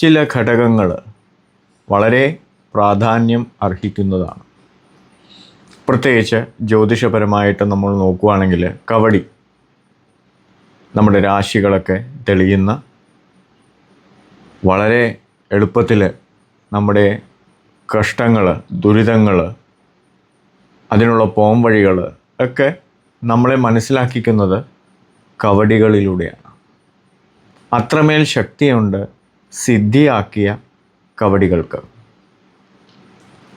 ചില ഘടകങ്ങൾ വളരെ പ്രാധാന്യം അർഹിക്കുന്നതാണ്. പ്രത്യേകിച്ച് ജ്യോതിഷപരമായിട്ട് നമ്മൾ നോക്കുകയാണെങ്കിൽ കവടി നമ്മുടെ രാശികളൊക്കെ തെളിയുന്ന വളരെ എളുപ്പത്തിൽ നമ്മുടെ കഷ്ടങ്ങൾ ദുരിതങ്ങൾ അതിനുള്ള പോം വഴികൾ ഒക്കെ നമ്മളെ മനസ്സിലാക്കിക്കുന്നത് കവടികളിലൂടെയാണ്. അത്രമേൽ ശക്തിയുണ്ട് സിദ്ധിയാക്കിയ കവടികൾക്ക്.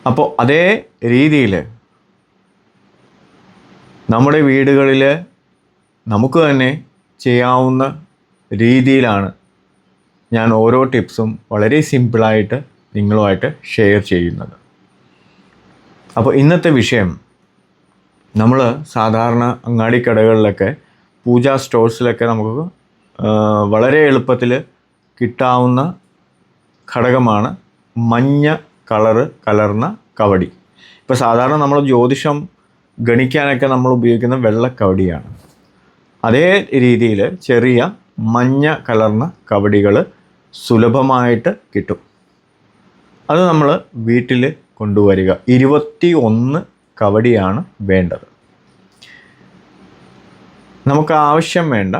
അപ്പോൾ അതേ രീതിയിൽ നമ്മുടെ വീടുകളിൽ നമുക്ക് തന്നെ ചെയ്യാവുന്ന രീതിയിലാണ് ഞാൻ ഓരോ ടിപ്സും വളരെ സിമ്പിളായിട്ട് നിങ്ങളുമായിട്ട് ഷെയർ ചെയ്യുന്നത്. അപ്പോൾ ഇന്നത്തെ വിഷയം നമ്മൾ സാധാരണ അങ്ങാടിക്കടകളിലൊക്കെ പൂജാ സ്റ്റോഴ്സിലൊക്കെ നമുക്ക് വളരെ എളുപ്പത്തിൽ കിട്ടാവുന്ന ഘടകമാണ് മഞ്ഞ കളറ് കലർന്ന കവടി. ഇപ്പോൾ സാധാരണ നമ്മൾ ജ്യോതിഷം ഗണിക്കാനൊക്കെ നമ്മൾ ഉപയോഗിക്കുന്ന വെള്ളക്കവടിയാണ് അതേ രീതിയിൽ ചെറിയ മഞ്ഞ കലർന്ന കവടികൾ സുലഭമായിട്ട് കിട്ടും. അത് നമ്മൾ വീട്ടിൽ കൊണ്ടുവരിക. ഇരുപത്തി ഒന്ന് കവടിയാണ് വേണ്ടത്. നമുക്ക് ആവശ്യം വേണ്ട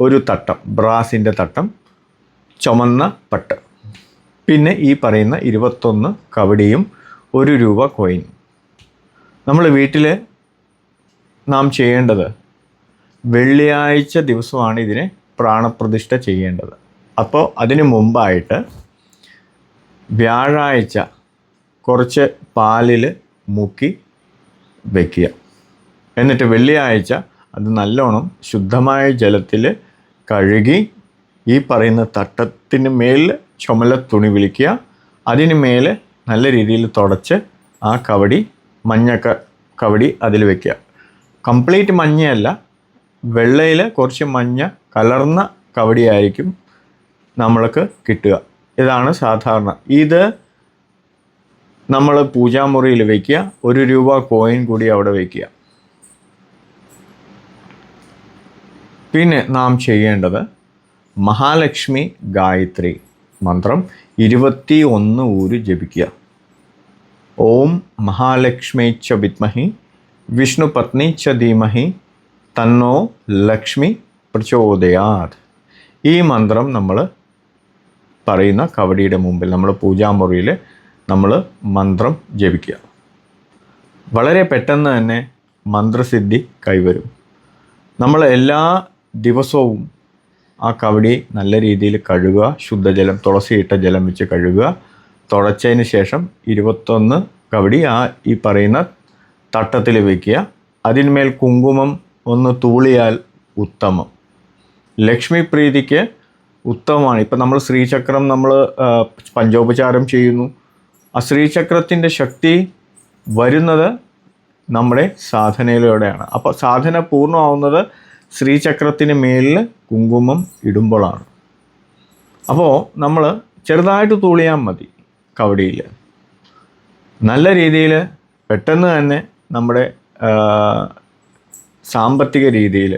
ഒരു തട്ടം ബ്രാസിന്റെ തട്ടം ചുമന്ന പട്ട്. പിന്നെ ഈ പറയുന്ന ഇരുപത്തൊന്ന് കവടിയും ഒരു രൂപ കോയിൻ നമ്മൾ വീട്ടിൽ നാം ചെയ്യേണ്ടത് വെള്ളിയാഴ്ച ദിവസമാണ് ഇതിനെ പ്രാണപ്രതിഷ്ഠ ചെയ്യേണ്ടത്. അപ്പോൾ അതിന് മുമ്പായിട്ട് വ്യാഴാഴ്ച കുറച്ച് പാലിൽ മുക്കി വയ്ക്കുക എന്നിട്ട് വെള്ളിയാഴ്ച അത് നല്ലോണം ശുദ്ധമായ ജലത്തിൽ കഴുകി ഈ പറയുന്ന തട്ടത്തിന് മേലിൽ ചുമല തുണി വിളിക്കുക. അതിന് മേലെ നല്ല രീതിയിൽ തുടച്ച് ആ കവടി മഞ്ഞ കവടി അതിൽ വയ്ക്കുക കംപ്ലീറ്റ് മഞ്ഞയല്ല വെള്ളയിൽ കുറച്ച് മഞ്ഞ കലർന്ന കവടിയായിരിക്കും നമ്മൾക്ക് കിട്ടുക. ഇതാണ് സാധാരണ. ഇത് നമ്മൾ പൂജാമുറിയിൽ വയ്ക്കുക ഒരു രൂപ കോയിൻ കൂടി അവിടെ വയ്ക്കുക പിന്നെ നാം ചെയ്യേണ്ടത് മഹാലക്ഷ്മി ഗായത്രി മന്ത്രം ഇരുപത്തി ഒന്ന് ഊര് ജപിക്കുക. ഓം മഹാലക്ഷ്മി ച വിദ്മഹി വിഷ്ണു പത്നി ച ധീമഹി തന്നോ ലക്ഷ്മി പ്രചോദയാത്. ഈ മന്ത്രം നമ്മൾ പറയുന്ന കവടിയുടെ മുമ്പിൽ നമ്മൾ പൂജാമുറിയിൽ നമ്മൾ മന്ത്രം ജപിക്കുക. വളരെ പെട്ടെന്ന് തന്നെ മന്ത്രസിദ്ധി കൈവരും. നമ്മൾ എല്ലാ ദിവസവും ആ കവടി നല്ല രീതിയിൽ കഴുകുക ശുദ്ധജലം തുളസിയിട്ട ജലം വെച്ച് കഴുകുക. തുടച്ചതിന് ശേഷം ഇരുപത്തൊന്ന് കവടി ആ ഈ പറയുന്ന തട്ടത്തിൽ വയ്ക്കുക അതിന്മേൽ കുങ്കുമം ഒന്ന് തൂളിയാൽ ഉത്തമം. ലക്ഷ്മി പ്രീതിക്ക് ഉത്തമമാണ്. ഇപ്പം നമ്മൾ ശ്രീചക്രം നമ്മൾ പഞ്ചോപചാരം ചെയ്യുന്നു. ആ ശ്രീചക്രത്തിന്റെ ശക്തി വരുന്നത് നമ്മുടെ സാധനയിലൂടെയാണ്. അപ്പോൾ സാധന പൂർണമാവുന്നത് ശ്രീചക്രത്തിന് മേലിൽ കുങ്കുമം ഇടുമ്പോഴാണ് അപ്പോൾ നമ്മൾ ചെറുതായിട്ട് തൂളിയാൽ മതി കവടിയിൽ നല്ല രീതിയിൽ പെട്ടെന്ന് തന്നെ നമ്മുടെ സാമ്പത്തിക രീതിയിൽ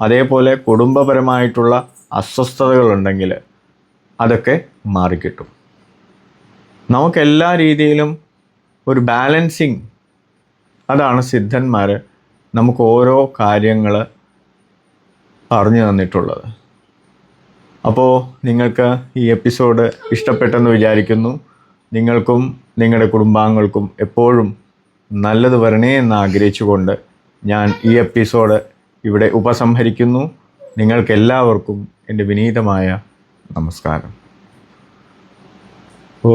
അതേപോലെ കുടുംബപരമായിട്ടുള്ള അസ്വസ്ഥതകളുണ്ടെങ്കിൽ അതൊക്കെ മാറിക്കിട്ടും. നമുക്കെല്ലാ രീതിയിലും ഒരു ബാലൻസിങ്. അതാണ് സിദ്ധന്മാർ നമുക്ക് ഓരോ കാര്യങ്ങൾ പറഞ്ഞു തന്നിട്ടുള്ളത്. അപ്പോൾ നിങ്ങൾക്ക് ഈ എപ്പിസോഡ് ഇഷ്ടപ്പെട്ടെന്ന് വിചാരിക്കുന്നു. നിങ്ങൾക്കും നിങ്ങളുടെ കുടുംബാംഗങ്ങൾക്കും എപ്പോഴും നല്ലത് വരണേ എന്ന് ആഗ്രഹിച്ചുകൊണ്ട് ഞാൻ ഈ എപ്പിസോഡ് ഇവിടെ ഉപസംഹരിക്കുന്നു. നിങ്ങൾക്കെല്ലാവർക്കും എന്റെ വിനീതമായ നമസ്കാരം. ഓ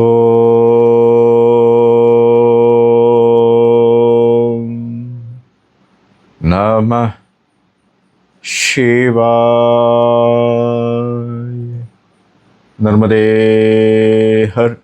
നമ शिवा नर्मदे हर